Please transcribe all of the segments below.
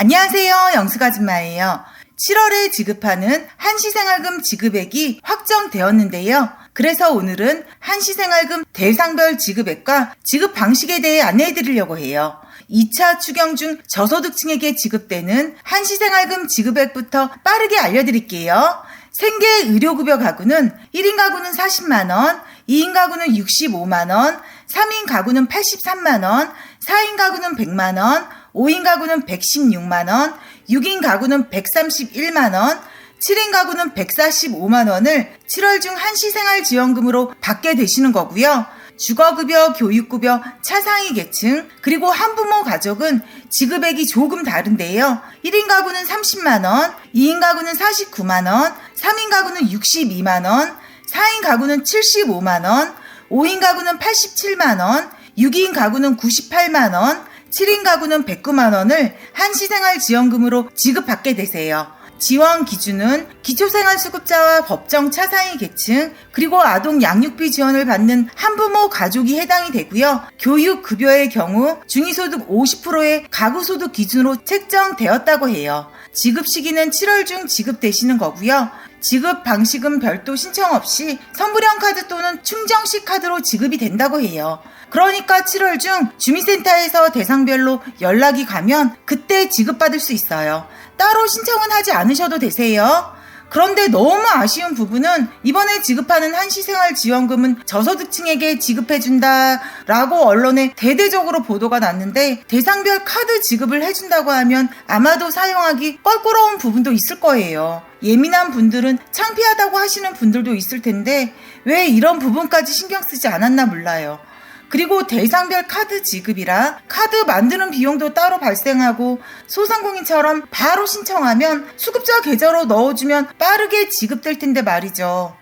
안녕하세요. 영수가줌마예요. 7월에 지급하는 한시생활금 지급액이 확정되었는데요. 그래서 오늘은 한시생활금 대상별 지급액과 지급 방식에 대해 안내해 드리려고 해요. 2차 추경 중 저소득층에게 지급되는 한시생활금 지급액부터 빠르게 알려드릴게요. 생계 의료급여 가구는 1인 가구는 40만원, 2인 가구는 65만원, 3인 가구는 83만원, 4인 가구는 100만원, 5인 가구는 116만원, 6인 가구는 131만원, 7인 가구는 145만원을 7월 중 한시생활지원금으로 받게 되시는 거고요. 주거급여, 교육급여, 차상위 계층, 그리고 한부모 가족은 지급액이 조금 다른데요. 1인 가구는 30만원, 2인 가구는 49만원, 3인 가구는 62만원, 4인 가구는 75만원, 5인 가구는 87만원, 6인 가구는 98만원, 7인 가구는 109만 원을 한시생활지원금으로 지급받게 되세요. 지원 기준은 기초생활수급자와 법정 차상위 계층 그리고 아동 양육비 지원을 받는 한부모 가족이 해당이 되고요. 교육 급여의 경우 중위소득 50%의 가구소득 기준으로 책정되었다고 해요. 지급 시기는 7월 중 지급되시는 거고요. 지급 방식은 별도 신청 없이 선불형 카드 또는 충정식 카드로 지급이 된다고 해요. 그러니까 7월 중 주민센터에서 대상별로 연락이 가면 그때 지급받을 수 있어요. 따로 신청은 하지 않으셔도 되세요. 그런데 너무 아쉬운 부분은 이번에 지급하는 한시생활지원금은 저소득층에게 지급해준다라고 언론에 대대적으로 보도가 났는데 대상별 카드 지급을 해준다고 하면 아마도 사용하기 껄끄러운 부분도 있을 거예요. 예민한 분들은 창피하다고 하시는 분들도 있을 텐데 왜 이런 부분까지 신경 쓰지 않았나 몰라요. 그리고 대상별 카드 지급이라 카드 만드는 비용도 따로 발생하고 소상공인처럼 바로 신청하면 수급자 계좌로 넣어주면 빠르게 지급될 텐데 말이죠.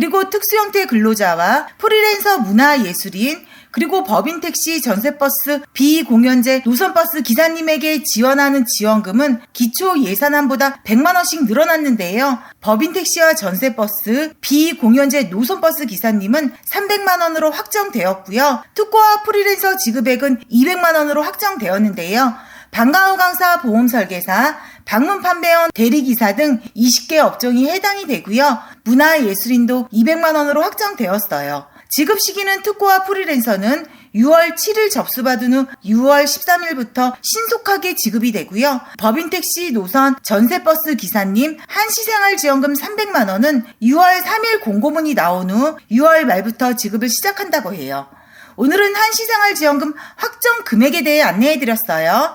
그리고 특수 형태 근로자와 프리랜서 문화예술인 그리고 법인 택시 전세버스 비공연제 노선버스 기사님에게 지원하는 지원금은 기초 예산안보다 100만 원씩 늘어났는데요. 법인 택시와 전세버스 비공연제 노선버스 기사님은 300만 원으로 확정되었고요. 특고와 프리랜서 지급액은 200만 원으로 확정되었는데요. 방과후 강사 보험 설계사, 방문 판매원 대리기사 등 20개 업종이 해당이 되고요. 문화예술인도 200만 원으로 확정되었어요. 지급 시기는 특고와 프리랜서는 6월 7일 접수받은 후 6월 13일부터 신속하게 지급이 되고요. 법인 택시 노선 전세버스 기사님 한시생활지원금 300만 원은 6월 3일 공고문이 나온 후 6월 말부터 지급을 시작한다고 해요. 오늘은 한시생활지원금 확정 금액에 대해 안내해 드렸어요.